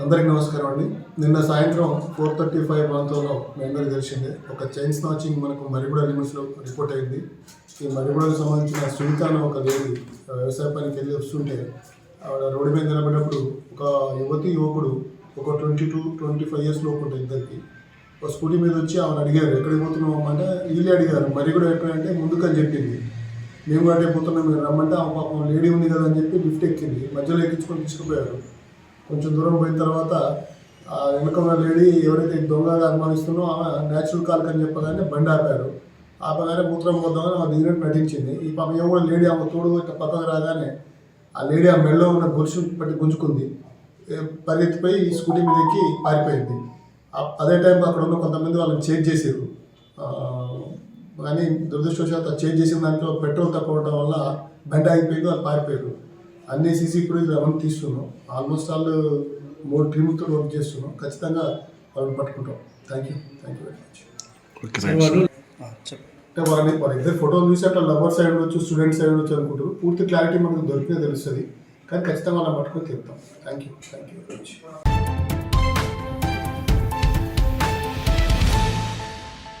అందరికీ నమస్కారం అండి. నిన్న సాయంత్రం ఫోర్ థర్టీ ఫైవ్ ప్రాంతంలో మీ తెలిసిందే ఒక చైన్ స్నాచింగ్ మనకు మరిగూడ లిమిట్స్లో రిపోర్ట్ అయింది. ఈ మరిగూడకు సంబంధించిన సునీత అనే ఒక లేడీ ఆ, వ్యవసాయ పనికి వెళ్ళి వస్తుంటే ఆవిడ రోడ్డు మీద నిలబడినప్పుడు ఒక యువతి యువకుడు ఒక twenty two twenty five years లోపు ఉంటుంది ఇద్దరికి. ఒక స్కూటీ మీద వచ్చి ఆమెను అడిగారు ఎక్కడికి పోతున్నాం అంటే వీళ్ళే అడిగారు మరిగూడ ఎక్కడంటే ముందుకని చెప్పింది. మేము కూడా పోతున్నాం మీరు రమ్మంటే ఆ పాపం లేడీ ఉంది కదా అని చెప్పి లిఫ్ట్ ఎక్కింది. మధ్యలో ఎక్కించుకొని తీసుకుపోయారు. కొంచెం దూరం పోయిన తర్వాత ఆ వెనక ఉన్న లేడీ ఎవరైతే దొంగగా అనుమానిస్తుందో ఆమె న్యాచురల్ కాల్ అని చెప్పగానే బండి ఆపారు. ఆపగానే మూత్రం పోద్దామని ఆమె దిగినట్టు నటించింది. ఈ పాప ఏమో కూడా లేడీ ఆమె తోడు ఇట్లా పక్కకు రాగానే ఆ లేడీ ఆ మెడలో ఉన్న గొలుసు పట్టి గుంజుకుంది. పరిగెత్తిపోయి ఈ స్కూటీ మీద ఎక్కి పారిపోయింది. అదే టైం అక్కడ ఉన్న కొంతమంది వాళ్ళని చేంజ్ చేసారు కానీ దురదృష్టవశాత్తు చేంజ్ చేసిన దాంట్లో పెట్రోల్ తక్కువ ఉండటం వల్ల బండి ఆగిపోయింది వాళ్ళు పారిపోయారు అన్ని సీసీ ఫుటేజ్ అవన్నీ తీస్తున్నాం ఆల్మోస్ట్ ఆల్ మూడు టీములతో వర్క్ చేస్తున్నాం. ఖచ్చితంగా వాళ్ళని పట్టుకుంటాం. Thank you thank you very much అంటే వాళ్ళని వాళ్ళ ఇద్దరు ఫోటోలు చూసి అట్లా లవర్ సైడ్ ఉండొచ్చు స్టూడెంట్ సైడ్ ఉండొచ్చు అనుకుంటారు. పూర్తి క్లారిటీ మనకు దొరికితే తెలుస్తుంది. కానీ ఖచ్చితంగా వాళ్ళని పట్టుకొని తీరుతాం thank you thank you very much